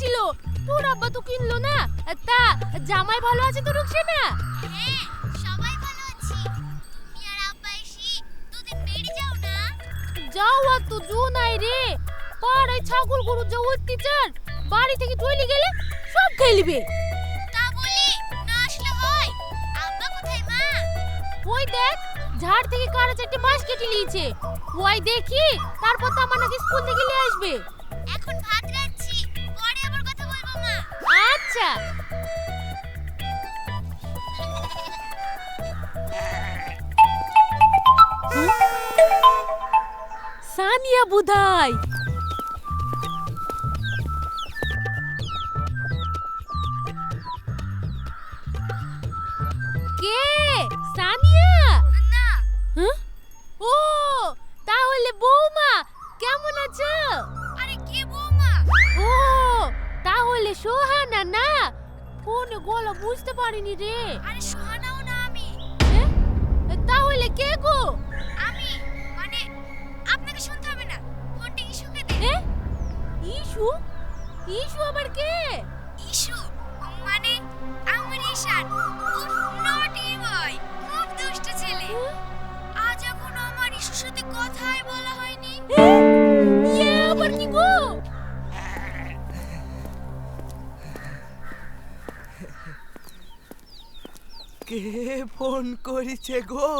করেছিল তোর আব্বা তো কিনলো না। তা জামাই ভালো আছে তো রুকছে না হ্যাঁ সবাই ভালো আছি। আর আব্বা এসে দুদিন বেড়ে যাও না। যাও আর তো জো নাই রে। পাড়ায় ছাগল গরু যা অত্যাচার বাড়ি থেকে চলে গেলে সব খেলবে তা বলি না আসলে হয়। আব্বা কোথায় মা? ওই দেখ ঝাড় থেকে কারা চারটে মাছ কেটে নিয়েছে। ওই দেখি তারপর তো আমার নাকি স্কুল থেকে নিয়ে আসবে। আচ্ছা সানিয়া বুধাই কে ফোন করেছে গো।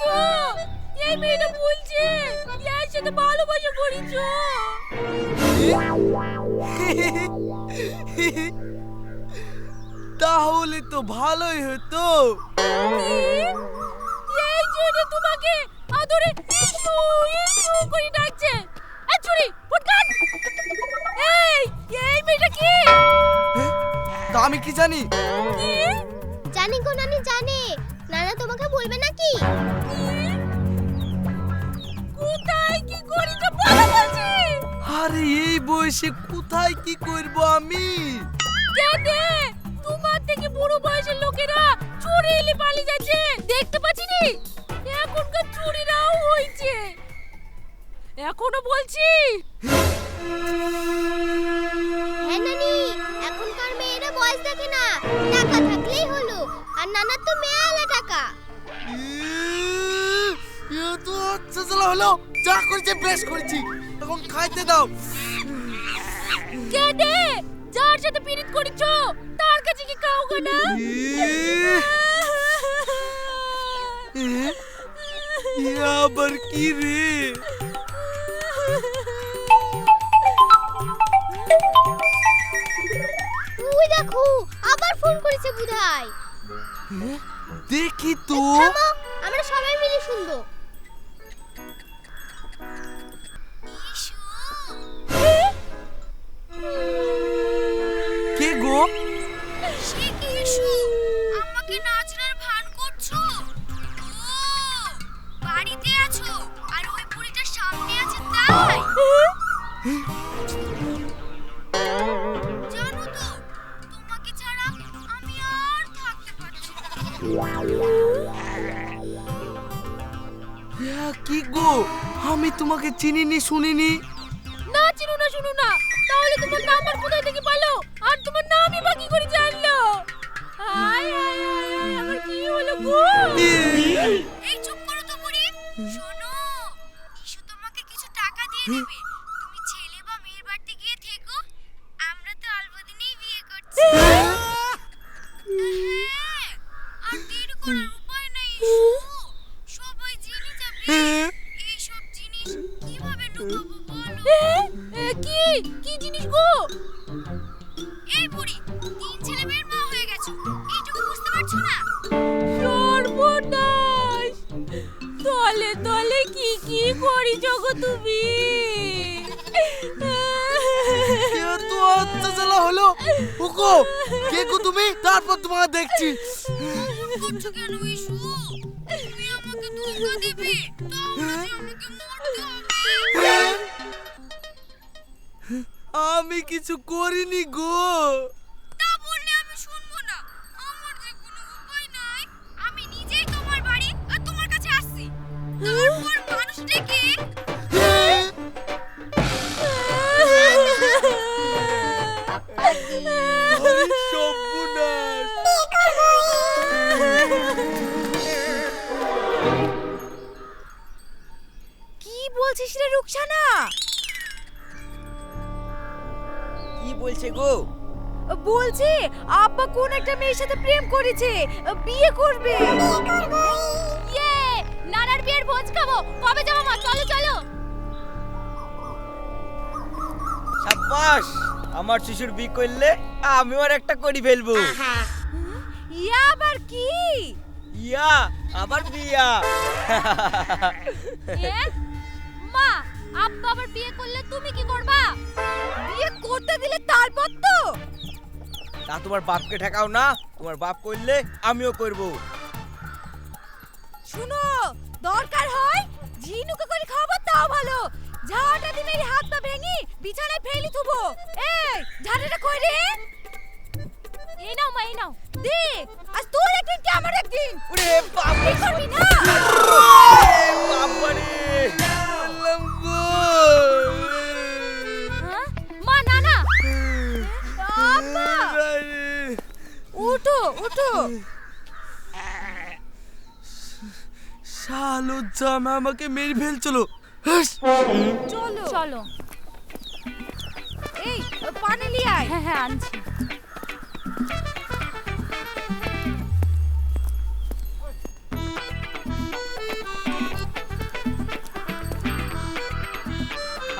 তো এই মেয়েটা বলছে এর সাথে ভালোবাসা করেছ। তাহলে তো ভালোই হতো। এই জন্য তোমাকে আদরে ইসু ইসু করে ডাকছে। এই চুরি ফুটকাট এই এই মেয়েটা কি? তা আমি কি জানি? কি? জানি গো নানি জানে। নানা তোমাকে বলবে নাকি? কোথায় কি করেছ বলো বলছি। আরে এই বয়সে কোথায় কি করব আমি? কেনে তোমার থেকে বুড়ো বয়সের লোকেরা চুরি এলে পালিয়ে যাচ্ছে। দেখতে পাচ্ছি নি? এখনকার চুরিরাও হয়েছে। এখনও বলছি। হ্যাঁ নানি এখনকার মেয়েরা বয়স দেখে না। টাকা থাকলেই হলো। আর নানার তো মেয়ালা টাকা। এ তো চেঁচলা হলো যা করেছে বেশ করেছি। এখন খাইতে দাও। কেনে যার সাথে পিরিত করেছ তার কাছে কি কাউ না? আবার কি রে? তুই দেখো আবার ফোন করেছে বুধাই দেখি তো। থামো আমরা সবাই মিলে শুনব। কে গো? সে কি তোমাকে চিনিনি শুনিনি। না চিনো না শুনো না। তাহলে তোমার নাম্বার কোথায় থেকে পালো? আর তোমার নামই বা কি করে জানলো? আয় আয় আয় আমার কি হলো গো? এই চুপ করো তো বুড়ি। শোনো ইস্যু তোমাকে কিছু টাকা দিয়ে দেবে। অত্যাচার হলো? ওগো কে গো তুমি? তারপর তোমাকে দেখছি। করছ কেন ইসু তুমি আমাকে ধোকা দিবে। তাহলে আমাকে মরতে আমি কিছু করিনি গো। তা বললে আমি শুনব না। আমার যে কোনো উপায় নাই। আমি নিজেই তোমার বাড়ি আর তোমার কাছে আসছি। তারপর মানুষ ডেকে কি বলছিস রে রুকসানা? কি বলছে গো বলছে আব্বা কোন একটা মেয়ের সাথে প্রেম করেছে। বিয়ে করবে? ইয়ে! নানার বিয়ের ভোজ খাব। কবে যাব মা? চলো চলো। সাব্বাস! আমার শিশুর বি করলে আমিও আর একটা করি ফেলব। ইয়া আবার কি? ইয়া আবার বিয়া। এ? মা আব্বা আবার বিয়ে করলে তুমি কি করবা? বিয়ে করতে দিলে তারপর তো? তা তোমার বাপকে ঠেকাও না তোমার বাপ করলে আমিও করব। শুনো দরকার হয় ঝিনুকে করে খাব তাও ভালো। ঝাড়টা দি মেরে হাত পা ভেঙে বিছানায় ফেলি থুবো। এই ঝাড়টা কই রে? এই নাও মা এই নাও। দে আজ তোর একদিন কি আমার একদিন? ওরে বাপ কি করবি না? বাবারে হ্যাঁ? মা না না। উঠো উঠো। শালো জামা আমাকে মেরে ফেলছিল! চলো। চলো। এই পানি নিয়ে আয়। হ্যাঁ হ্যাঁ আনছি।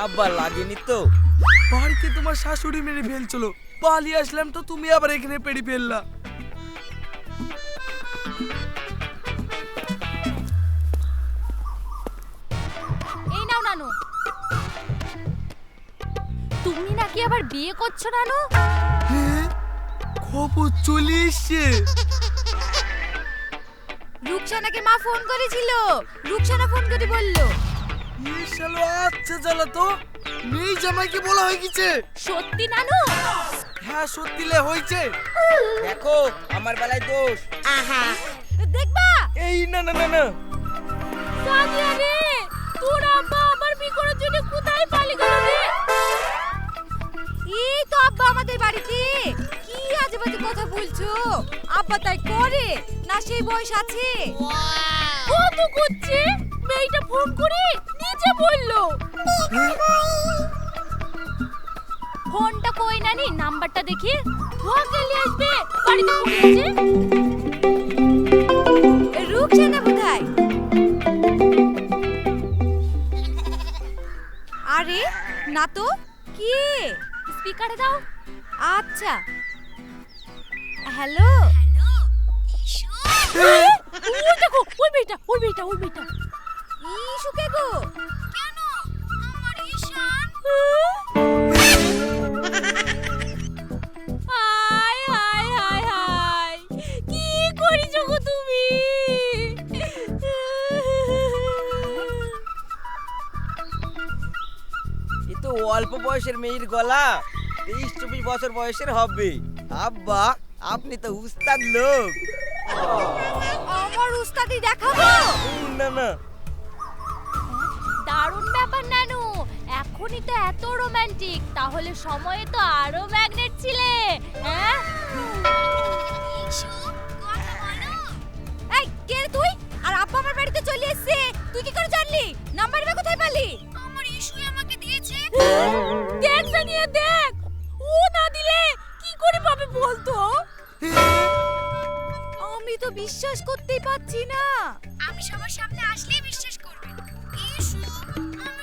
আব্বা লাগেনি তো। বাড়িতে তোমার শাশুড়ি মেরে ফেলছিল। পালিয়ে আসলাম তো তুমি আবার এখানে পেড়ি ফেললা। আবার বিয়ে করছ নানু হ্যাঁ? খবর চলে এসছে। রুকসানাকে মা ফোন করেছিল। রুকসানা ফোন করে বলল শালো আচ্ছা জ্বালা তো। মেয়ে জামাইকে বলা হয়ে গেছে। সত্যি নানু হ্যাঁ সত্যিলে হয়েছে। দেখো আমার বেলায় দোষ। দেখবা? এই না না না না। সাদিয়া রে তোর আব্বা এই তো আব্বা আমাদের বাড়িতে কি? আজে বাজে কথা বলছো? আব্বা তাই করে, না সেই বয়স আছে? কত করছে? মেয়েটা ফোন করে নিচে বলল। ফোনটা কই নানি? নাম্বারটা দেখি। ধোয়াকে নিয়ে আসবে? বাড়িতে ফোন আছে রুকসানা বোধহয় আরে না তো কে? স্পিকারে দাও। আচ্ছা। হ্যালো? ওই দেখো ওই মেয়েটা ওই মেয়েটা ওই মেয়েটা। ইসু কে গো। কেন? আমার ঈশান। অল্প বয়সের মেয়ের গলা তেইশ চব্বিশ বছর বয়সের হবে। আব্বা আপনি তো উস্তাদ লোক। আমার উস্তাদি দেখাবো? না না। দারুণ ব্যাপার নানু। এখনই তো এত রোমান্টিক। তাহলে সময়ে তো আরও ম্যাগনেট ছিলে হ্যাঁ? ইসু কথা বলো। এই কে রে তুই? আর আব্বা আমার বাড়িতে চলে এসেছে। তুই কি করে জানলি? নাম্বার কোথায় পেলি? দেখ সানিয়া দেখ। ও না দিলে কি করে পাবে বলতো? আমি তো বিশ্বাস করতেই পারছি না। আমি সবার সামনে আসলেই বিশ্বাস করবে। ইসু আমি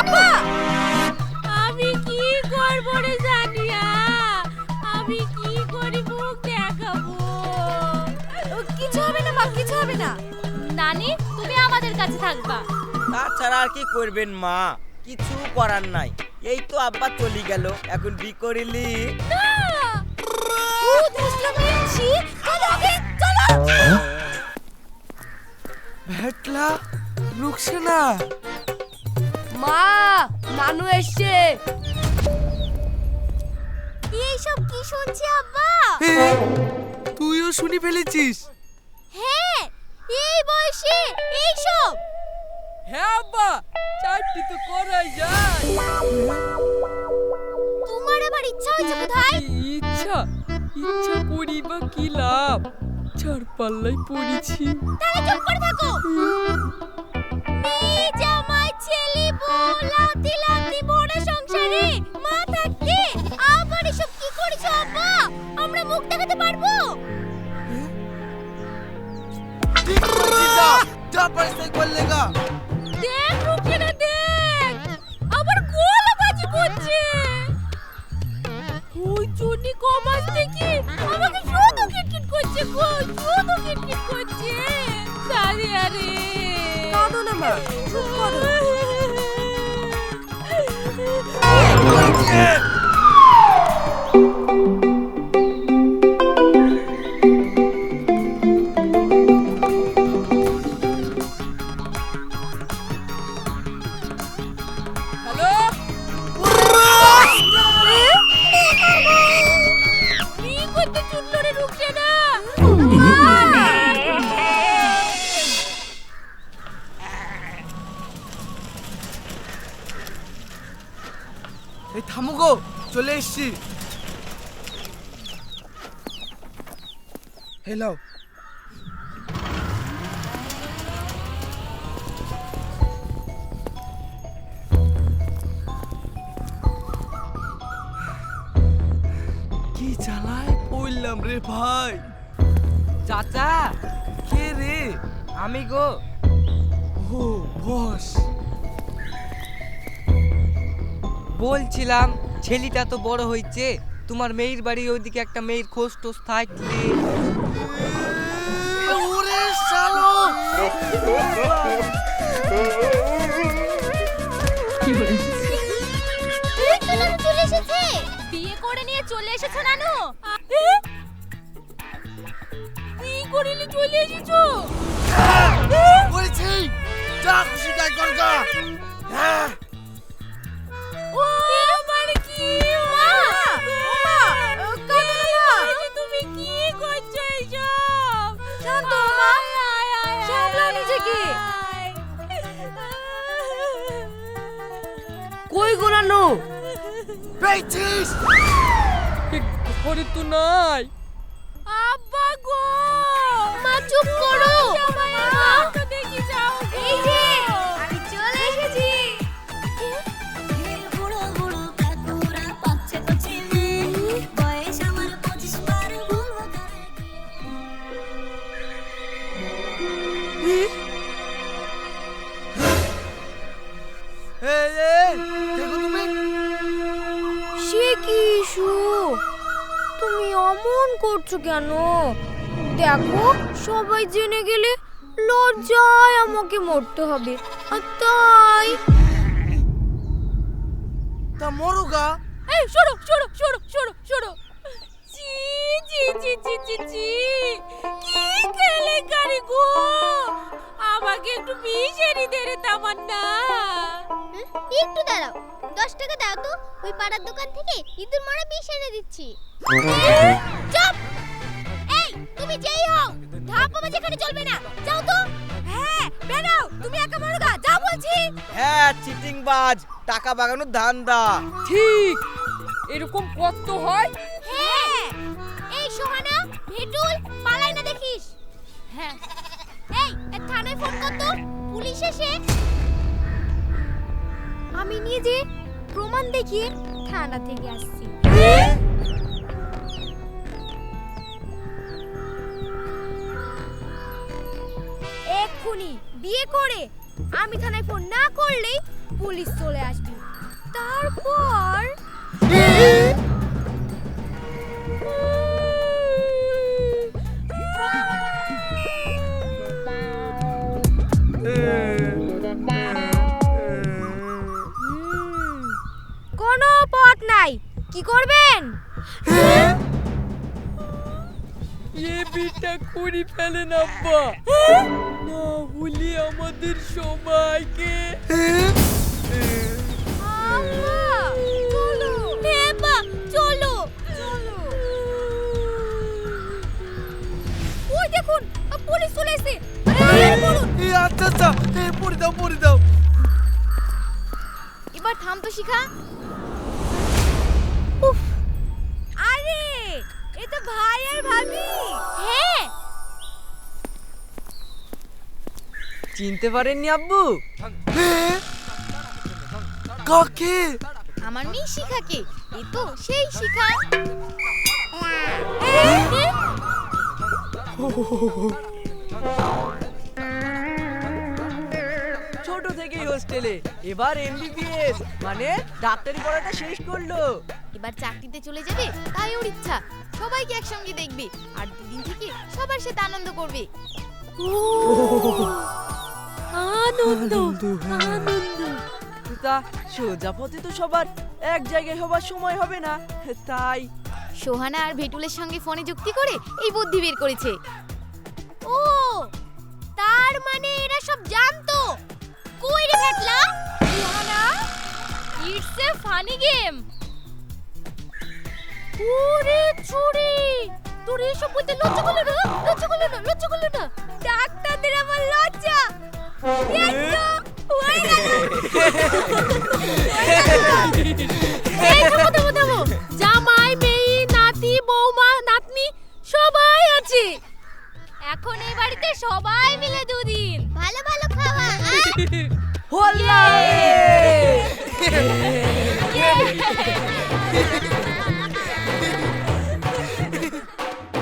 আব্বা আমি কি করব রে জানিয়া? আমি কি করি মুখ দেখাবো? কিছু হবে না মা কিছু হবে না। নানি তুমি আমাদের কাছে থাকবা। তাছাড়া আর কি করবেন মা? কিছু করার নাই। এই তো আব্বা চলে গেল। এখন বি করিলি? ভেটলা রুকসানা। মা নানু এসছে। এইসব কি শুনছি আব্বা? এ, তুইও শুনি ফেলেছিস। হ্যাঁ এই বয়সে এইসব। হ্যাঁ আব্বা চারটি তো করাই যায়। তোমার আবার ইচ্ছা হয়েছে কোথায় ইচ্ছা ইচ্ছা করি বা কি লাভ? চার পাল্লাই পড়েছি। তাহলে চুপ করে থাকো। মেয়ে জামাই ছেলে বউ লাতি লাতি বড় সংসারে। মা থাকতে আবার এসব কি করেছ আব্বা? আমরা মুখ দেখাতে পারব? ঠিক বলছিস যা যা পারিস তাই কর লেগা দেখ রুকেনা দেখ। আবার গোলাবাজি করছে। ওই জন্যই কমাস থেকে করছে গো শুধু কিটকিট করছে। সারি আরে। কাঁদো না মা। চুপ করো। বললাম রে ভাই। চাচা কে রে? আমি গো। ও বস। বলছিলাম ছেলেটা তো বড় হয়েছে তোমার মেয়ের বাড়ি ওইদিকে একটা মেয়ের খোঁজ টোজ থাকলে বিয়ে করে নিয়ে চলে এসেছ নানু? বিয়ে করে নিয়ে চলে এসেছ? বলছি যা খুশি তাই কর গা। হ্যাঁ। ও আমার কি? মা ও মা কাঁদো না তুমি কি করছ এইসব শান্ত মা। সামলাও নিজেকে। কই গোলানো পেয়েছিস। ঘরে তো নাই। করছ কেন? দেখো সবাই জেনে গেলে লজ্জায় আমাকে মরতে হবে। আর তাই তা মরো গা। এই সরো সরো সরো সরো সরো। জি জি জি জি জি জি কি কেলেঙ্কারি গো? আমাকে একটু মিশারি দে রে তামান্না। একটু দাঁড়াও। দশ টাকা দাও তো। ওই পাড়ার দোকান থেকে ইঁদুর মারা বিষ এনে দিচ্ছি। চুপ এই তুমি যেই হও ধাপ আমার যেখানে চলবে না। যাও তো। হ্যাঁ বেরাও তুমি একা মরো গা যাও বলছি। হ্যাঁ চিটিং বাজ টাকা বাগানোর ধান্দা। ঠিক এরকম কত হয়। হ্যাঁ এই সোহানা ভেটুল পালাই না দেখিস। হ্যাঁ। এই থানায় ফোন কর তো পুলিশ এসে। আমি নিজে প্রমাণ দেখিয়ে থানা থেকে আসছি। এক্ষুনি বিয়ে করে। আমি থানায় ফোন না করলেই পুলিশ চলে আসবে। তারপর কোনো পথ নাই। কি করবেন? না হলে আমাদের সবাইকে। আম্মা চলো হেবা চলো। চলো ওই দেখুন পুলিশ চলে এসেছে বের করুন। এ আচ্ছা আচ্ছা পড়ে দাও পড়ে দাও এবার থাম তো শিখা। উফ। আরে এ তো ভাই আর ভাবি। হ্যাঁ। চিনতে পারেননি আব্বু? কাকে? আমার মেয়ে শিখাকে এ তো সেই শিখা। ছোট থেকেই হোস্টেলে এবার এমবিবিএস মানে ডাক্তারি পড়াটা শেষ করল। এবার চাকরিতে চলে যাবে তাই ওর ইচ্ছা। সবাইকে একসঙ্গে দেখবে আর দুদিন থেকে সবার সাথে আনন্দ করবে। আনন্দ আনন্দ তা সোজা পথে তো সবার এক জায়গায় হবার সময় হবে না তাই। সোহানা আর ভেটুলের সঙ্গে ফোনে যুক্তি করে এই বুদ্ধি বের করেছে। ও তার মানে এরা সব জানতো। কই রে ভেটলা? Sohana it's a funny game ওরে চুরি তোর এসব বলতে লজ্জা করল না? লজ্জা করল না? লজ্জা করল না? ডাক্তারদের আমার লজ্জা। হয়ে। এই থামো থামো থামো জামাই মেয়ে নাতি বৌমা নাতনি সবাই আছে এখন এই বাড়িতে সবাই মিলে দুদিন ভালো ভালো খাওয়া হোল্লা